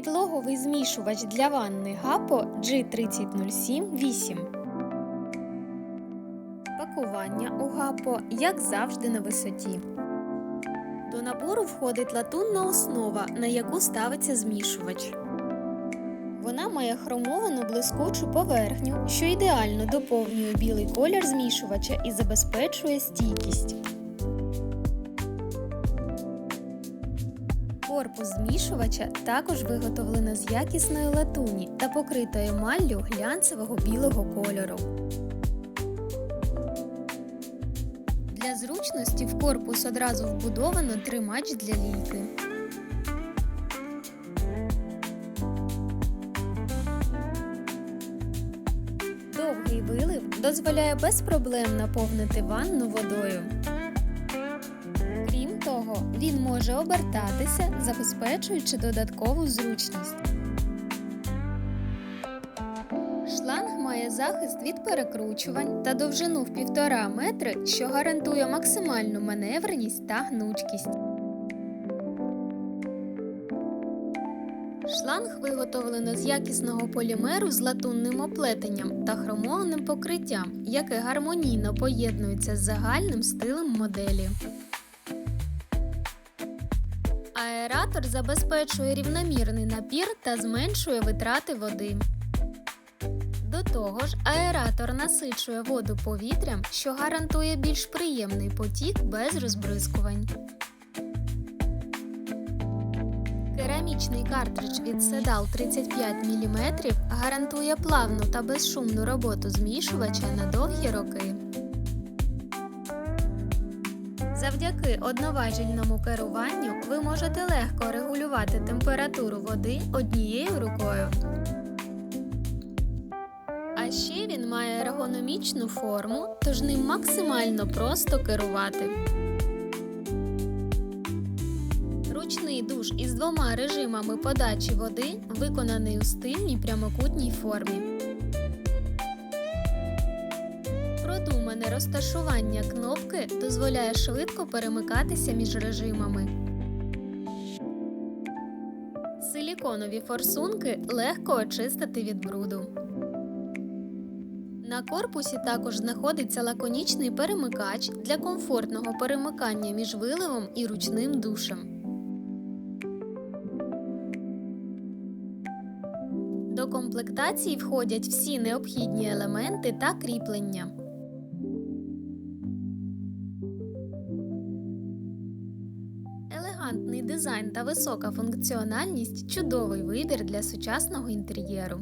Підлоговий змішувач для ванни Гапо G3007-8. Пакування у Гапо, як завжди, на висоті. До набору входить латунна основа, на яку ставиться змішувач. Вона має хромовану блискучу поверхню, що ідеально доповнює білий колір змішувача і забезпечує стійкість. Корпус змішувача також виготовлено з якісної латуні та покрито емаллю глянцевого білого кольору. Для зручності в корпус одразу вбудовано тримач для лійки. Довгий вилив дозволяє без проблем наповнити ванну водою. Того, він може обертатися, забезпечуючи додаткову зручність. Шланг має захист від перекручувань та довжину в 1,5 метри, що гарантує максимальну маневреність та гнучкість. Шланг виготовлено з якісного полімеру з латунним оплетенням та хромованим покриттям, яке гармонійно поєднується з загальним стилем моделі. Аератор забезпечує рівномірний напір та зменшує витрати води. До того ж, аератор насичує воду повітрям, що гарантує більш приємний потік без розбризкувань. Керамічний картридж від Sedal 35 мм гарантує плавну та безшумну роботу змішувача на довгі роки. Завдяки одноважільному керуванню ви можете легко регулювати температуру води однією рукою. А ще він має ергономічну форму, тож ним максимально просто керувати. Ручний душ із двома режимами подачі води виконаний у стильній прямокутній формі. Продумане розташування кнопки дозволяє швидко перемикатися між режимами. Силіконові форсунки легко очистити від бруду. На корпусі також знаходиться лаконічний перемикач для комфортного перемикання між виливом і ручним душем. До комплектації входять всі необхідні елементи та кріплення. Елегантний дизайн та висока функціональність чудовий вибір для сучасного інтер'єру.